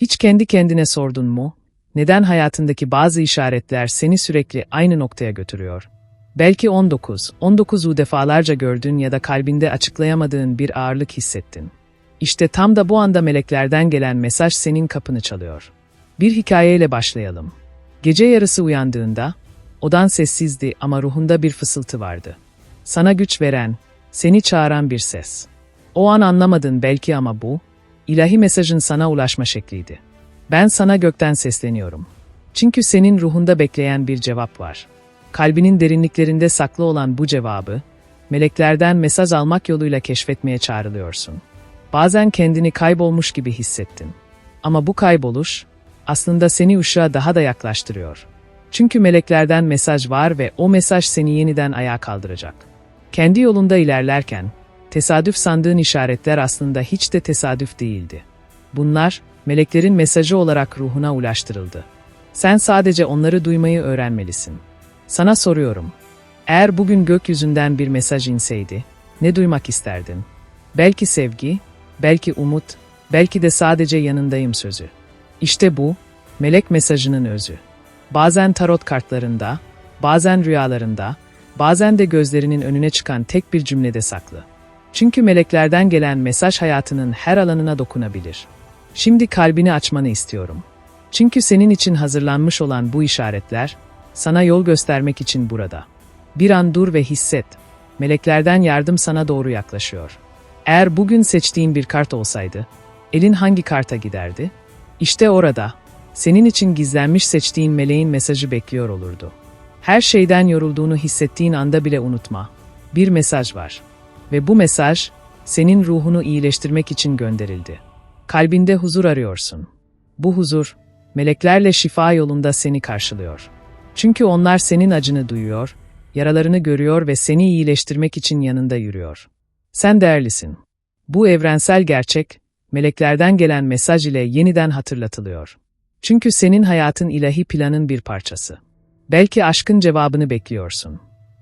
Hiç kendi kendine sordun mu? Neden hayatındaki bazı işaretler seni sürekli aynı noktaya götürüyor? Belki 19, 19'u defalarca gördün ya da kalbinde açıklayamadığın bir ağırlık hissettin. İşte tam da bu anda meleklerden gelen mesaj senin kapını çalıyor. Bir hikayeyle başlayalım. Gece yarısı uyandığında, odan sessizdi ama ruhunda bir fısıltı vardı. Sana güç veren, seni çağıran bir ses. O an anlamadın belki ama bu, ilahi mesajın sana ulaşma şekliydi. Ben sana gökten sesleniyorum. Çünkü senin ruhunda bekleyen bir cevap var. Kalbinin derinliklerinde saklı olan bu cevabı, meleklerden mesaj almak yoluyla keşfetmeye çağrılıyorsun. Bazen kendini kaybolmuş gibi hissettin. Ama bu kayboluş, aslında seni ışığa daha da yaklaştırıyor. Çünkü meleklerden mesaj var ve o mesaj seni yeniden ayağa kaldıracak. Kendi yolunda ilerlerken, tesadüf sandığın işaretler aslında hiç de tesadüf değildi. Bunlar, meleklerin mesajı olarak ruhuna ulaştırıldı. Sen sadece onları duymayı öğrenmelisin. Sana soruyorum. Eğer bugün gökyüzünden bir mesaj inseydi, ne duymak isterdin? Belki sevgi, belki umut, belki de sadece yanındayım sözü. İşte bu, melek mesajının özü. Bazen tarot kartlarında, bazen rüyalarında, bazen de gözlerinin önüne çıkan tek bir cümlede saklı. Çünkü meleklerden gelen mesaj hayatının her alanına dokunabilir. Şimdi kalbini açmanı istiyorum. Çünkü senin için hazırlanmış olan bu işaretler, sana yol göstermek için burada. Bir an dur ve hisset. Meleklerden yardım sana doğru yaklaşıyor. Eğer bugün seçtiğin bir kart olsaydı, elin hangi karta giderdi? İşte orada, senin için gizlenmiş seçtiğin meleğin mesajı bekliyor olurdu. Her şeyden yorulduğunu hissettiğin anda bile unutma. Bir mesaj var. Ve bu mesaj, senin ruhunu iyileştirmek için gönderildi. Kalbinde huzur arıyorsun. Bu huzur, meleklerle şifa yolunda seni karşılıyor. Çünkü onlar senin acını duyuyor, yaralarını görüyor ve seni iyileştirmek için yanında yürüyor. Sen değerlisin. Bu evrensel gerçek, meleklerden gelen mesaj ile yeniden hatırlatılıyor. Çünkü senin hayatın ilahi planın bir parçası. Belki aşkın cevabını bekliyorsun.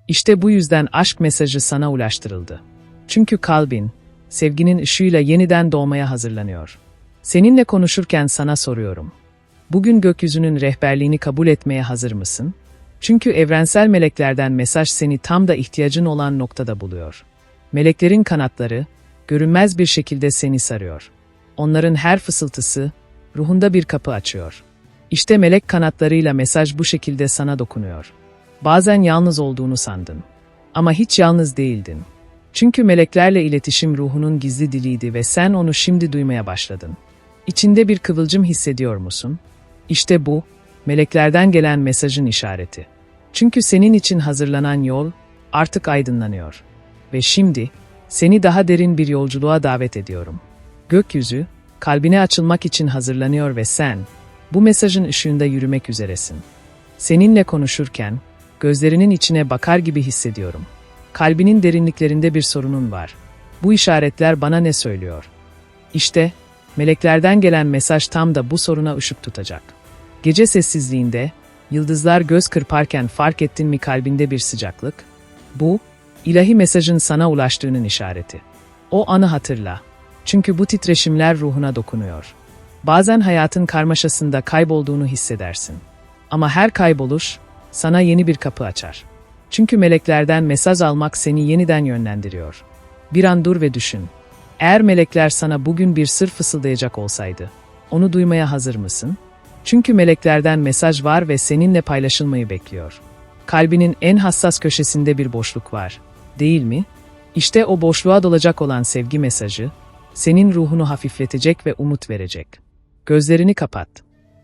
İşte bu yüzden aşk mesajı sana ulaştırıldı. Çünkü kalbin, sevginin ışığıyla yeniden doğmaya hazırlanıyor. Seninle konuşurken sana soruyorum. Bugün gökyüzünün rehberliğini kabul etmeye hazır mısın? Çünkü evrensel meleklerden mesaj seni tam da ihtiyacın olan noktada buluyor. Meleklerin kanatları, görünmez bir şekilde seni sarıyor. Onların her fısıltısı, ruhunda bir kapı açıyor. İşte melek kanatlarıyla mesaj bu şekilde sana dokunuyor. Bazen yalnız olduğunu sandın. Ama hiç yalnız değildin. Çünkü meleklerle iletişim ruhunun gizli diliydi ve sen onu şimdi duymaya başladın. İçinde bir kıvılcım hissediyor musun? İşte bu, meleklerden gelen mesajın işareti. Çünkü senin için hazırlanan yol artık aydınlanıyor. Ve şimdi seni daha derin bir yolculuğa davet ediyorum. Gökyüzü, kalbine açılmak için hazırlanıyor ve sen, bu mesajın ışığında yürümek üzeresin. Seninle konuşurken, gözlerinin içine bakar gibi hissediyorum. Kalbinin derinliklerinde bir sorunun var. Bu işaretler bana ne söylüyor? İşte, meleklerden gelen mesaj tam da bu soruna ışık tutacak. Gece sessizliğinde, yıldızlar göz kırparken fark ettin mi kalbinde bir sıcaklık? Bu, ilahi mesajın sana ulaştığının işareti. O anı hatırla. Çünkü bu titreşimler ruhuna dokunuyor. Bazen hayatın karmaşasında kaybolduğunu hissedersin. Ama her kayboluş sana yeni bir kapı açar. Çünkü meleklerden mesaj almak seni yeniden yönlendiriyor. Bir an dur ve düşün. Eğer melekler sana bugün bir sır fısıldayacak olsaydı, onu duymaya hazır mısın? Çünkü meleklerden mesaj var ve seninle paylaşılmayı bekliyor. Kalbinin en hassas köşesinde bir boşluk var, değil mi? İşte o boşluğa dolacak olan sevgi mesajı, senin ruhunu hafifletecek ve umut verecek. Gözlerini kapat.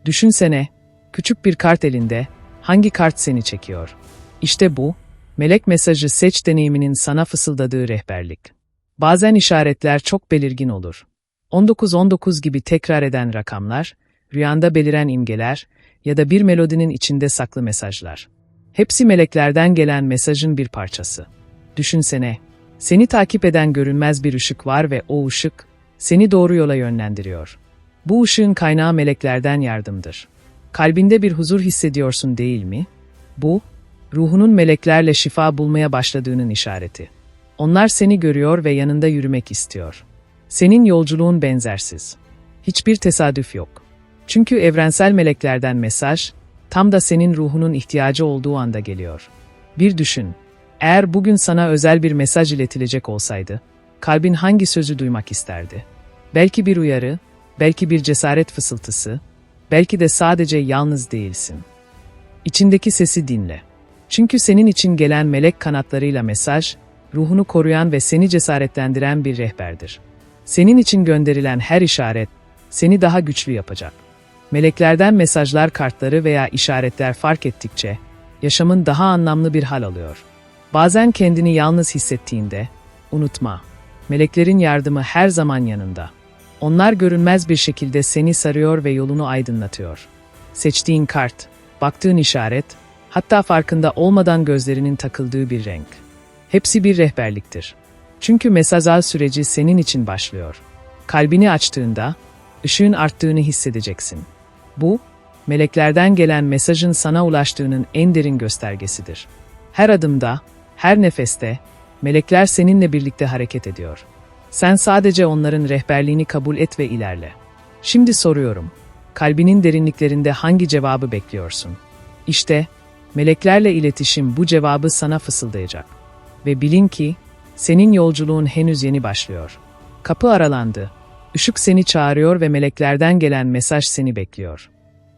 Düşünsene, küçük bir kart elinde, hangi kart seni çekiyor? İşte bu, melek mesajı seç deneyiminin sana fısıldadığı rehberlik. Bazen işaretler çok belirgin olur. 19-19 gibi tekrar eden rakamlar, rüyanda beliren imgeler ya da bir melodinin içinde saklı mesajlar. Hepsi meleklerden gelen mesajın bir parçası. Düşünsene, seni takip eden görünmez bir ışık var ve o ışık seni doğru yola yönlendiriyor. Bu ışığın kaynağı meleklerden yardımdır. Kalbinde bir huzur hissediyorsun değil mi? Bu, ruhunun meleklerle şifa bulmaya başladığının işareti. Onlar seni görüyor ve yanında yürümek istiyor. Senin yolculuğun benzersiz. Hiçbir tesadüf yok. Çünkü evrensel meleklerden mesaj, tam da senin ruhunun ihtiyacı olduğu anda geliyor. Bir düşün, eğer bugün sana özel bir mesaj iletilecek olsaydı, kalbin hangi sözü duymak isterdi? Belki bir uyarı, belki bir cesaret fısıltısı, belki de sadece yalnız değilsin. İçindeki sesi dinle. Çünkü senin için gelen melek kanatlarıyla mesaj, ruhunu koruyan ve seni cesaretlendiren bir rehberdir. Senin için gönderilen her işaret, seni daha güçlü yapacak. Meleklerden mesajlar kartları veya işaretler fark ettikçe, yaşamın daha anlamlı bir hal alıyor. Bazen kendini yalnız hissettiğinde, unutma, meleklerin yardımı her zaman yanında. Onlar görünmez bir şekilde seni sarıyor ve yolunu aydınlatıyor. Seçtiğin kart, baktığın işaret, hatta farkında olmadan gözlerinin takıldığı bir renk. Hepsi bir rehberliktir. Çünkü mesajal süreci senin için başlıyor. Kalbini açtığında, ışığın arttığını hissedeceksin. Bu, meleklerden gelen mesajın sana ulaştığının en derin göstergesidir. Her adımda, her nefeste, melekler seninle birlikte hareket ediyor. Sen sadece onların rehberliğini kabul et ve ilerle. Şimdi soruyorum, kalbinin derinliklerinde hangi cevabı bekliyorsun? İşte, meleklerle iletişim bu cevabı sana fısıldayacak. Ve bilin ki, senin yolculuğun henüz yeni başlıyor. Kapı aralandı. Işık seni çağırıyor ve meleklerden gelen mesaj seni bekliyor.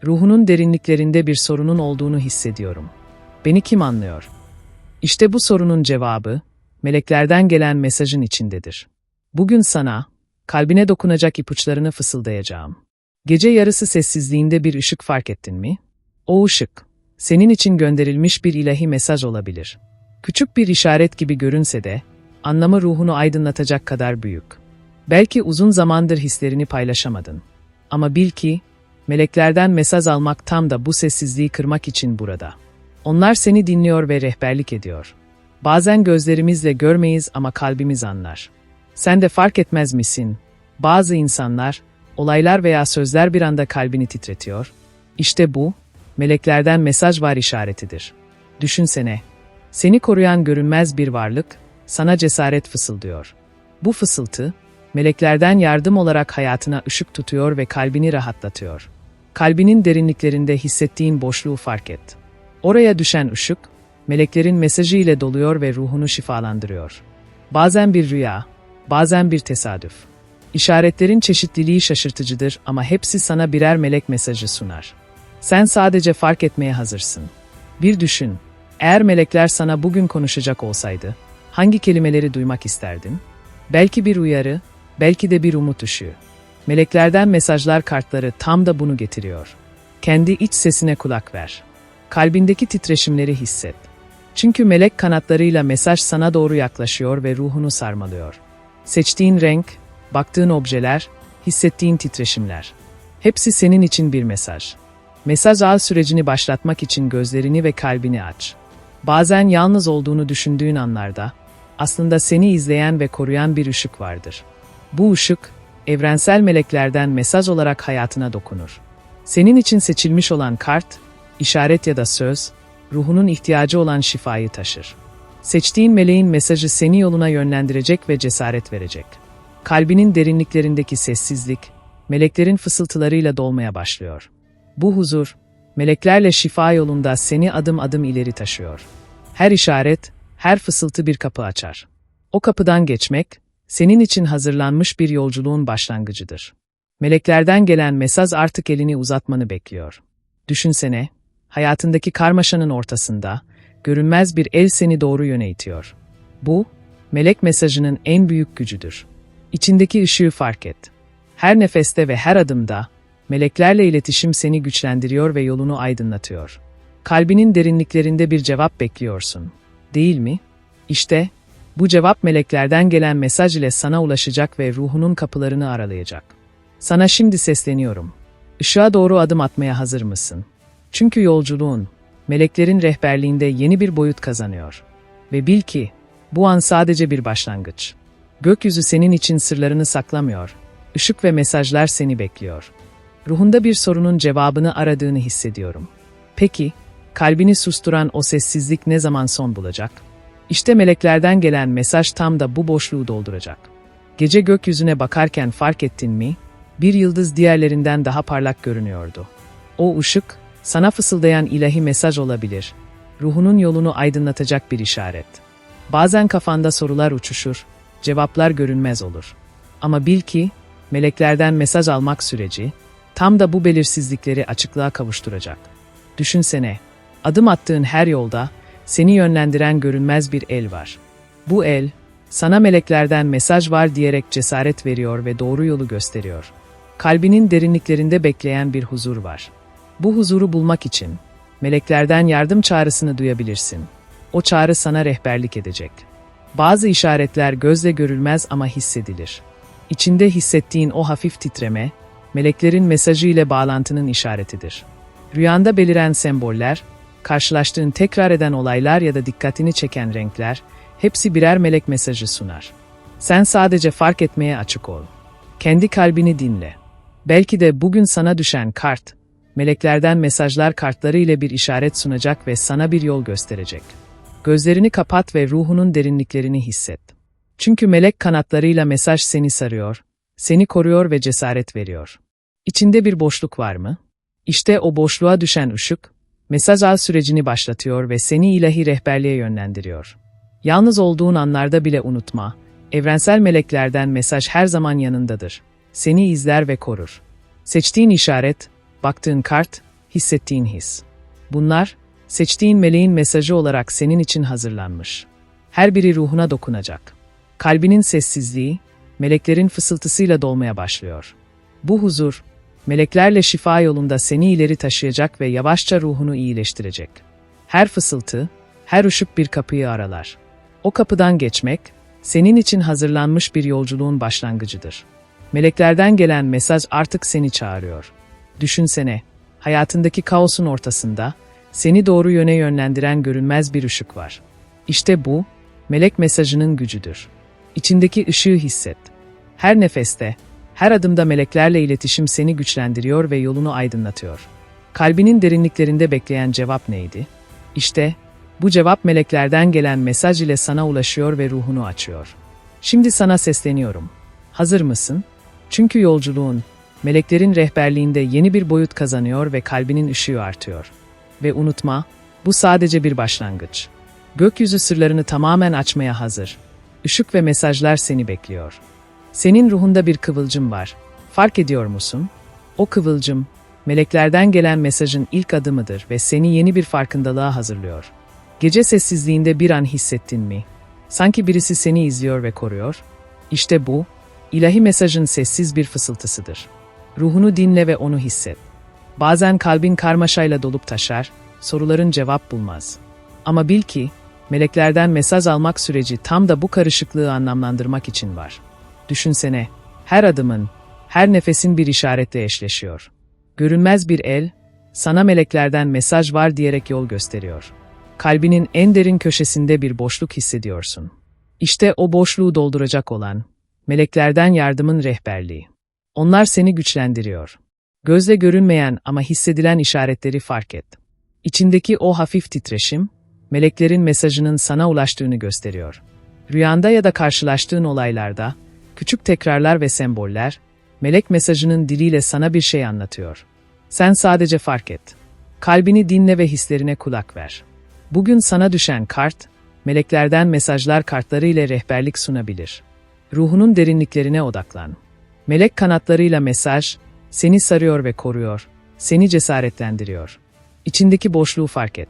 Ruhunun derinliklerinde bir sorunun olduğunu hissediyorum. Beni kim anlıyor? İşte bu sorunun cevabı, meleklerden gelen mesajın içindedir. Bugün sana, kalbine dokunacak ipuçlarını fısıldayacağım. Gece yarısı sessizliğinde bir ışık fark ettin mi? O ışık, senin için gönderilmiş bir ilahi mesaj olabilir. Küçük bir işaret gibi görünse de, anlamı ruhunu aydınlatacak kadar büyük. Belki uzun zamandır hislerini paylaşamadın. Ama bil ki, meleklerden mesaj almak tam da bu sessizliği kırmak için burada. Onlar seni dinliyor ve rehberlik ediyor. Bazen gözlerimizle görmeyiz ama kalbimiz anlar. Sen de fark etmez misin? Bazı insanlar, olaylar veya sözler bir anda kalbini titretiyor. İşte bu, meleklerden mesaj var işaretidir. Düşünsene, seni koruyan görünmez bir varlık, sana cesaret fısıldıyor. Bu fısıltı, meleklerden yardım olarak hayatına ışık tutuyor ve kalbini rahatlatıyor. Kalbinin derinliklerinde hissettiğin boşluğu fark et. Oraya düşen ışık, meleklerin mesajı ile doluyor ve ruhunu şifalandırıyor. Bazen bir rüya, bazen bir tesadüf. İşaretlerin çeşitliliği şaşırtıcıdır ama hepsi sana birer melek mesajı sunar. Sen sadece fark etmeye hazırsın. Bir düşün, eğer melekler sana bugün konuşacak olsaydı, hangi kelimeleri duymak isterdin? Belki bir uyarı, belki de bir umut ışığı. Meleklerden mesajlar kartları tam da bunu getiriyor. Kendi iç sesine kulak ver. Kalbindeki titreşimleri hisset. Çünkü melek kanatlarıyla mesaj sana doğru yaklaşıyor ve ruhunu sarmalıyor. Seçtiğin renk, baktığın objeler, hissettiğin titreşimler. Hepsi senin için bir mesaj. Mesaj al sürecini başlatmak için gözlerini ve kalbini aç. Bazen yalnız olduğunu düşündüğün anlarda, aslında seni izleyen ve koruyan bir ışık vardır. Bu ışık, evrensel meleklerden mesaj olarak hayatına dokunur. Senin için seçilmiş olan kart, işaret ya da söz, ruhunun ihtiyacı olan şifayı taşır. Seçtiğin meleğin mesajı seni yoluna yönlendirecek ve cesaret verecek. Kalbinin derinliklerindeki sessizlik, meleklerin fısıltılarıyla dolmaya başlıyor. Bu huzur, meleklerle şifa yolunda seni adım adım ileri taşıyor. Her işaret, her fısıltı bir kapı açar. O kapıdan geçmek, senin için hazırlanmış bir yolculuğun başlangıcıdır. Meleklerden gelen mesaj artık elini uzatmanı bekliyor. Düşünsene, hayatındaki karmaşanın ortasında, görünmez bir el seni doğru yöne itiyor. Bu, melek mesajının en büyük gücüdür. İçindeki ışığı fark et. Her nefeste ve her adımda, meleklerle iletişim seni güçlendiriyor ve yolunu aydınlatıyor. Kalbinin derinliklerinde bir cevap bekliyorsun. Değil mi? İşte, bu cevap meleklerden gelen mesaj ile sana ulaşacak ve ruhunun kapılarını aralayacak. Sana şimdi sesleniyorum. Işığa doğru adım atmaya hazır mısın? Çünkü yolculuğun, meleklerin rehberliğinde yeni bir boyut kazanıyor. Ve bil ki, bu an sadece bir başlangıç. Gökyüzü senin için sırlarını saklamıyor. Işık ve mesajlar seni bekliyor. Ruhunda bir sorunun cevabını aradığını hissediyorum. Peki, kalbini susturan o sessizlik ne zaman son bulacak? İşte meleklerden gelen mesaj tam da bu boşluğu dolduracak. Gece gökyüzüne bakarken fark ettin mi? Bir yıldız diğerlerinden daha parlak görünüyordu. O ışık, sana fısıldayan ilahi mesaj olabilir. Ruhunun yolunu aydınlatacak bir işaret. Bazen kafanda sorular uçuşur, cevaplar görünmez olur. Ama bil ki, meleklerden mesaj almak süreci, tam da bu belirsizlikleri açıklığa kavuşturacak. Düşünsene, adım attığın her yolda, seni yönlendiren görünmez bir el var. Bu el, sana meleklerden mesaj var diyerek cesaret veriyor ve doğru yolu gösteriyor. Kalbinin derinliklerinde bekleyen bir huzur var. Bu huzuru bulmak için, meleklerden yardım çağrısını duyabilirsin. O çağrı sana rehberlik edecek. Bazı işaretler gözle görülmez ama hissedilir. İçinde hissettiğin o hafif titreme, meleklerin mesajı ile bağlantının işaretidir. Rüyanda beliren semboller, karşılaştığın tekrar eden olaylar ya da dikkatini çeken renkler, hepsi birer melek mesajı sunar. Sen sadece fark etmeye açık ol. Kendi kalbini dinle. Belki de bugün sana düşen kart, meleklerden mesajlar kartları ile bir işaret sunacak ve sana bir yol gösterecek. Gözlerini kapat ve ruhunun derinliklerini hisset. Çünkü melek kanatlarıyla mesaj seni sarıyor, seni koruyor ve cesaret veriyor. İçinde bir boşluk var mı? İşte o boşluğa düşen ışık, mesaj al sürecini başlatıyor ve seni ilahi rehberliğe yönlendiriyor. Yalnız olduğun anlarda bile unutma, evrensel meleklerden mesaj her zaman yanındadır. Seni izler ve korur. Seçtiğin işaret, baktığın kart, hissettiğin his. Bunlar, seçtiğin meleğin mesajı olarak senin için hazırlanmış. Her biri ruhuna dokunacak. Kalbinin sessizliği, meleklerin fısıltısıyla dolmaya başlıyor. Bu huzur, meleklerle şifa yolunda seni ileri taşıyacak ve yavaşça ruhunu iyileştirecek. Her fısıltı, her ışık bir kapıyı aralar. O kapıdan geçmek, senin için hazırlanmış bir yolculuğun başlangıcıdır. Meleklerden gelen mesaj artık seni çağırıyor. Düşünsene, hayatındaki kaosun ortasında, seni doğru yöne yönlendiren görünmez bir ışık var. İşte bu, melek mesajının gücüdür. İçindeki ışığı hisset. Her nefeste, her adımda meleklerle iletişim seni güçlendiriyor ve yolunu aydınlatıyor. Kalbinin derinliklerinde bekleyen cevap neydi? İşte, bu cevap meleklerden gelen mesaj ile sana ulaşıyor ve ruhunu açıyor. Şimdi sana sesleniyorum. Hazır mısın? Çünkü yolculuğun, meleklerin rehberliğinde yeni bir boyut kazanıyor ve kalbinin ışığı artıyor. Ve unutma, bu sadece bir başlangıç. Gökyüzü sırlarını tamamen açmaya hazır. Işık ve mesajlar seni bekliyor. Senin ruhunda bir kıvılcım var. Fark ediyor musun? O kıvılcım, meleklerden gelen mesajın ilk adımıdır ve seni yeni bir farkındalığa hazırlıyor. Gece sessizliğinde bir an hissettin mi? Sanki birisi seni izliyor ve koruyor. İşte bu, ilahi mesajın sessiz bir fısıltısıdır. Ruhunu dinle ve onu hisset. Bazen kalbin karmaşayla dolup taşar, soruların cevap bulmaz. Ama bil ki, meleklerden mesaj almak süreci tam da bu karışıklığı anlamlandırmak için var. Düşünsene, her adımın, her nefesin bir işaretle eşleşiyor. Görünmez bir el, sana meleklerden mesaj var diyerek yol gösteriyor. Kalbinin en derin köşesinde bir boşluk hissediyorsun. İşte o boşluğu dolduracak olan, meleklerden yardımın rehberliği. Onlar seni güçlendiriyor. Gözle görünmeyen ama hissedilen işaretleri fark et. İçindeki o hafif titreşim, meleklerin mesajının sana ulaştığını gösteriyor. Rüyanda ya da karşılaştığın olaylarda, küçük tekrarlar ve semboller, melek mesajının diliyle sana bir şey anlatıyor. Sen sadece fark et. Kalbini dinle ve hislerine kulak ver. Bugün sana düşen kart, meleklerden mesajlar kartları ile rehberlik sunabilir. Ruhunun derinliklerine odaklan. Melek kanatlarıyla mesaj, seni sarıyor ve koruyor, seni cesaretlendiriyor. İçindeki boşluğu fark et.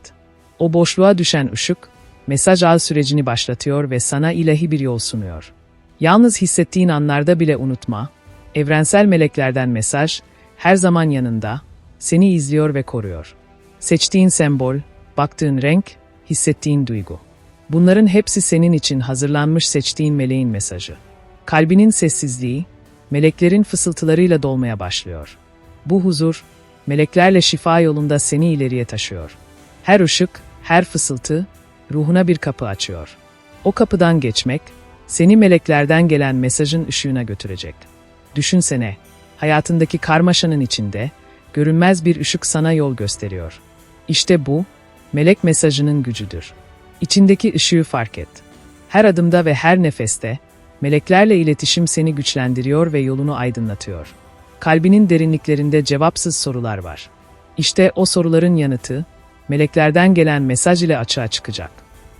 O boşluğa düşen ışık, mesaj al sürecini başlatıyor ve sana ilahi bir yol sunuyor. Yalnız hissettiğin anlarda bile unutma, evrensel meleklerden mesaj, her zaman yanında, seni izliyor ve koruyor. Seçtiğin sembol, baktığın renk, hissettiğin duygu. Bunların hepsi senin için hazırlanmış seçtiğin meleğin mesajı. Kalbinin sessizliği, meleklerin fısıltılarıyla dolmaya başlıyor. Bu huzur, meleklerle şifa yolunda seni ileriye taşıyor. Her ışık, her fısıltı, ruhuna bir kapı açıyor. O kapıdan geçmek, seni meleklerden gelen mesajın ışığına götürecek. Düşünsene, hayatındaki karmaşanın içinde, görünmez bir ışık sana yol gösteriyor. İşte bu, melek mesajının gücüdür. İçindeki ışığı fark et. Her adımda ve her nefeste, meleklerle iletişim seni güçlendiriyor ve yolunu aydınlatıyor. kalbinin derinliklerinde cevapsız sorular var. İşte o soruların yanıtı, meleklerden gelen mesaj ile açığa çıkacak.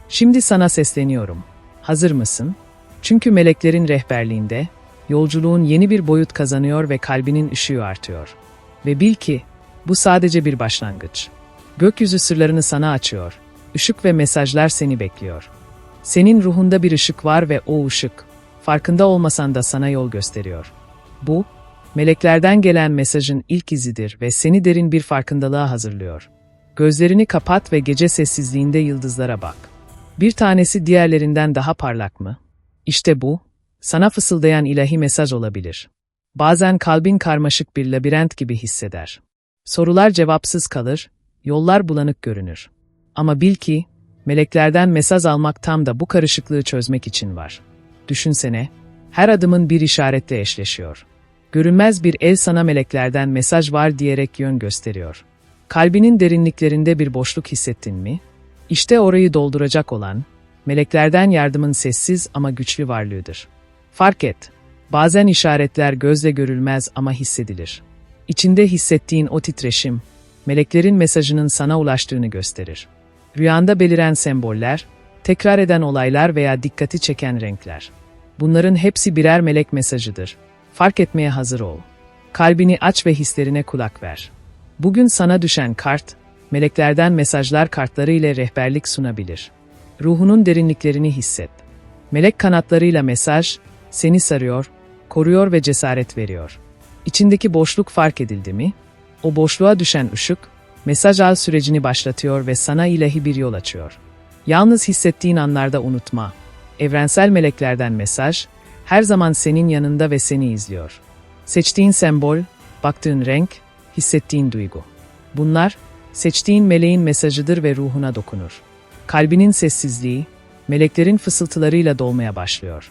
Şimdi sana sesleniyorum. Hazır mısın? Çünkü meleklerin rehberliğinde, yolculuğun yeni bir boyut kazanıyor ve kalbinin ışığı artıyor. Ve bil ki, bu sadece bir başlangıç. Gökyüzü sırlarını sana açıyor. Işık ve mesajlar seni bekliyor. Senin ruhunda bir ışık var ve o ışık, farkında olmasan da sana yol gösteriyor. Bu, meleklerden gelen mesajın ilk izidir ve seni derin bir farkındalığa hazırlıyor. Gözlerini kapat ve gece sessizliğinde yıldızlara bak. Bir tanesi diğerlerinden daha parlak mı? İşte bu, sana fısıldayan ilahi mesaj olabilir. Bazen kalbin karmaşık bir labirent gibi hisseder. Sorular cevapsız kalır, yollar bulanık görünür. Ama bil ki, meleklerden mesaj almak tam da bu karışıklığı çözmek için var. Düşünsene, her adımın bir işaretle eşleşiyor. Görünmez bir el sana meleklerden mesaj var diyerek yön gösteriyor. Kalbinin derinliklerinde bir boşluk hissettin mi? İşte orayı dolduracak olan, meleklerden yardımın sessiz ama güçlü varlığıdır. Fark et, bazen işaretler gözle görülmez ama hissedilir. İçinde hissettiğin o titreşim, meleklerin mesajının sana ulaştığını gösterir. Rüyanda beliren semboller, tekrar eden olaylar veya dikkati çeken renkler. Bunların hepsi birer melek mesajıdır. Fark etmeye hazır ol. Kalbini aç ve hislerine kulak ver. Bugün sana düşen kart, meleklerden mesajlar kartları ile rehberlik sunabilir. Ruhunun derinliklerini hisset. Melek kanatlarıyla mesaj, seni sarıyor, koruyor ve cesaret veriyor. İçindeki boşluk fark edildi mi? O boşluğa düşen ışık, mesaj al sürecini başlatıyor ve sana ilahi bir yol açıyor. Yalnız hissettiğin anlarda unutma. Evrensel meleklerden mesaj, her zaman senin yanında ve seni izliyor. Seçtiğin sembol, baktığın renk, hissettiğin duygu. Bunlar, seçtiğin meleğin mesajıdır ve ruhuna dokunur. Kalbinin sessizliği, meleklerin fısıltılarıyla dolmaya başlıyor.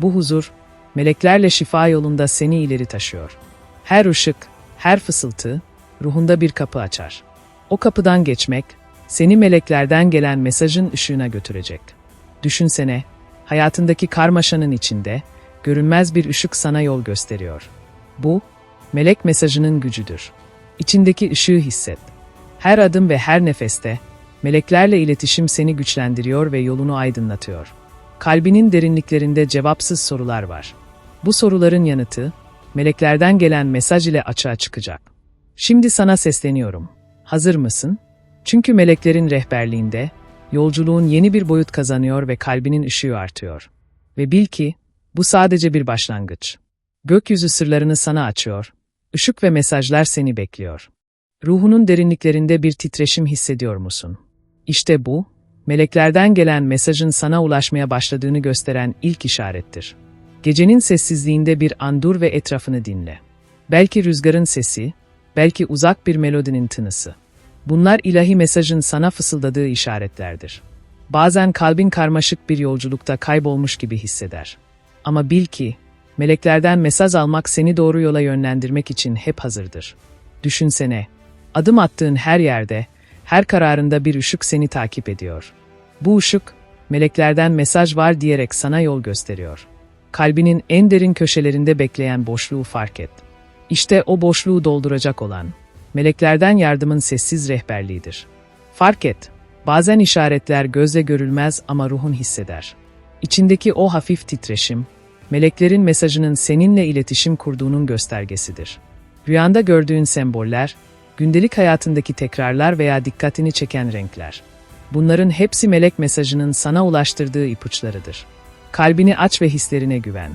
Bu huzur, meleklerle şifa yolunda seni ileri taşıyor. Her ışık, her fısıltı, ruhunda bir kapı açar. O kapıdan geçmek, seni meleklerden gelen mesajın ışığına götürecek. Düşünsene, hayatındaki karmaşanın içinde, görünmez bir ışık sana yol gösteriyor. Bu, melek mesajının gücüdür. İçindeki ışığı hisset. Her adım ve her nefeste, meleklerle iletişim seni güçlendiriyor ve yolunu aydınlatıyor. Kalbinin derinliklerinde cevapsız sorular var. Bu soruların yanıtı, meleklerden gelen mesaj ile açığa çıkacak. Şimdi sana sesleniyorum. Hazır mısın? Çünkü meleklerin rehberliğinde, yolculuğun yeni bir boyut kazanıyor ve kalbinin ışığı artıyor. Ve bil ki, bu sadece bir başlangıç. Gökyüzü sırlarını sana açıyor. Işık ve mesajlar seni bekliyor. Ruhunun derinliklerinde bir titreşim hissediyor musun? İşte bu, meleklerden gelen mesajın sana ulaşmaya başladığını gösteren ilk işarettir. Gecenin sessizliğinde bir an dur ve etrafını dinle. Belki rüzgarın sesi, belki uzak bir melodinin tınısı. Bunlar ilahi mesajın sana fısıldadığı işaretlerdir. Bazen kalbin karmaşık bir yolculukta kaybolmuş gibi hisseder. Ama bil ki, meleklerden mesaj almak seni doğru yola yönlendirmek için hep hazırdır. Düşünsene, adım attığın her yerde, her kararında bir ışık seni takip ediyor. Bu ışık, meleklerden mesaj var diyerek sana yol gösteriyor. Kalbinin en derin köşelerinde bekleyen boşluğu fark et. İşte o boşluğu dolduracak olan, meleklerden yardımın sessiz rehberliğidir. Fark et, bazen işaretler gözle görülmez ama ruhun hisseder. İçindeki o hafif titreşim, meleklerin mesajının seninle iletişim kurduğunun göstergesidir. Rüyanda gördüğün semboller, gündelik hayatındaki tekrarlar veya dikkatini çeken renkler. Bunların hepsi melek mesajının sana ulaştırdığı ipuçlarıdır. Kalbini aç ve hislerine güven.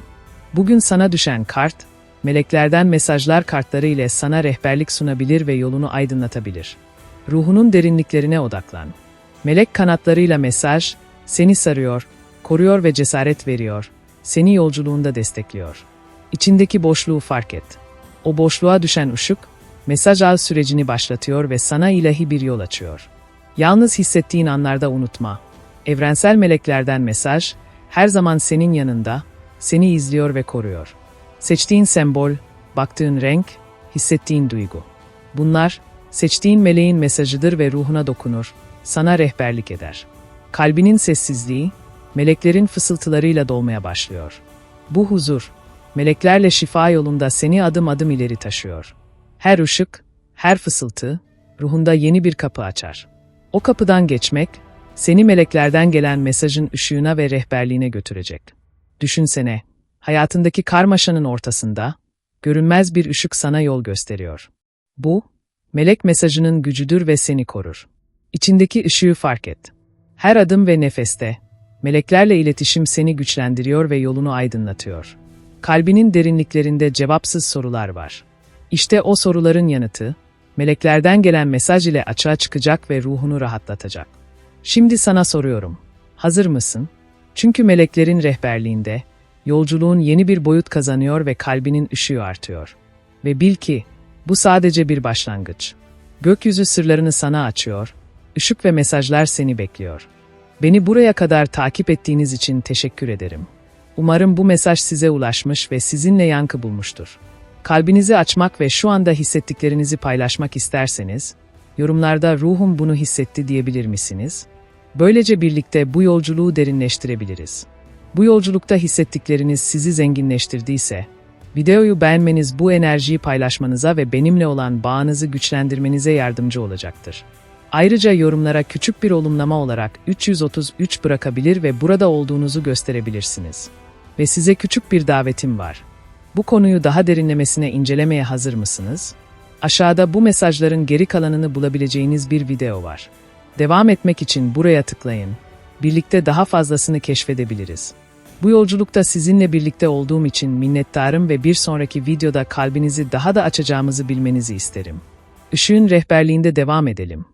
Bugün sana düşen kart, meleklerden mesajlar kartları ile sana rehberlik sunabilir ve yolunu aydınlatabilir. Ruhunun derinliklerine odaklan. Melek kanatlarıyla mesaj, seni sarıyor, koruyor ve cesaret veriyor, seni yolculuğunda destekliyor. İçindeki boşluğu fark et. O boşluğa düşen ışık, mesaj al sürecini başlatıyor ve sana ilahi bir yol açıyor. Yalnız hissettiğin anlarda unutma. Evrensel meleklerden mesaj, her zaman senin yanında, seni izliyor ve koruyor. Seçtiğin sembol, baktığın renk, hissettiğin duygu. Bunlar, seçtiğin meleğin mesajıdır ve ruhuna dokunur, sana rehberlik eder. Kalbinin sessizliği, meleklerin fısıltılarıyla dolmaya başlıyor. Bu huzur, meleklerle şifa yolunda seni adım adım ileri taşıyor. Her ışık, her fısıltı, ruhunda yeni bir kapı açar. O kapıdan geçmek, seni meleklerden gelen mesajın ışığına ve rehberliğine götürecek. Düşünsene, hayatındaki karmaşanın ortasında, görünmez bir ışık sana yol gösteriyor. Bu, melek mesajının gücüdür ve seni korur. İçindeki ışığı fark et. Her adım ve nefeste, meleklerle iletişim seni güçlendiriyor ve yolunu aydınlatıyor. Kalbinin derinliklerinde cevapsız sorular var. İşte o soruların yanıtı, meleklerden gelen mesaj ile açığa çıkacak ve ruhunu rahatlatacak. Şimdi sana soruyorum. Hazır mısın? Çünkü meleklerin rehberliğinde, yolculuğun yeni bir boyut kazanıyor ve kalbinin ışığı artıyor. Ve bil ki, bu sadece bir başlangıç. Gökyüzü sırlarını sana açıyor, ışık ve mesajlar seni bekliyor. Beni buraya kadar takip ettiğiniz için teşekkür ederim. Umarım bu mesaj size ulaşmış ve sizinle yankı bulmuştur. Kalbinizi açmak ve şu anda hissettiklerinizi paylaşmak isterseniz, yorumlarda ruhum bunu hissetti diyebilir misiniz? Böylece birlikte bu yolculuğu derinleştirebiliriz. Bu yolculukta hissettikleriniz sizi zenginleştirdiyse, videoyu beğenmeniz bu enerjiyi paylaşmanıza ve benimle olan bağınızı güçlendirmenize yardımcı olacaktır. Ayrıca yorumlara küçük bir olumlama olarak 333 bırakabilir ve burada olduğunuzu gösterebilirsiniz. Ve size küçük bir davetim var. Bu konuyu daha derinlemesine incelemeye hazır mısınız? Aşağıda bu mesajların geri kalanını bulabileceğiniz bir video var. Devam etmek için buraya tıklayın. Birlikte daha fazlasını keşfedebiliriz. Bu yolculukta sizinle birlikte olduğum için minnettarım ve bir sonraki videoda kalbinizi daha da açacağımızı bilmenizi isterim. Işığın rehberliğinde devam edelim.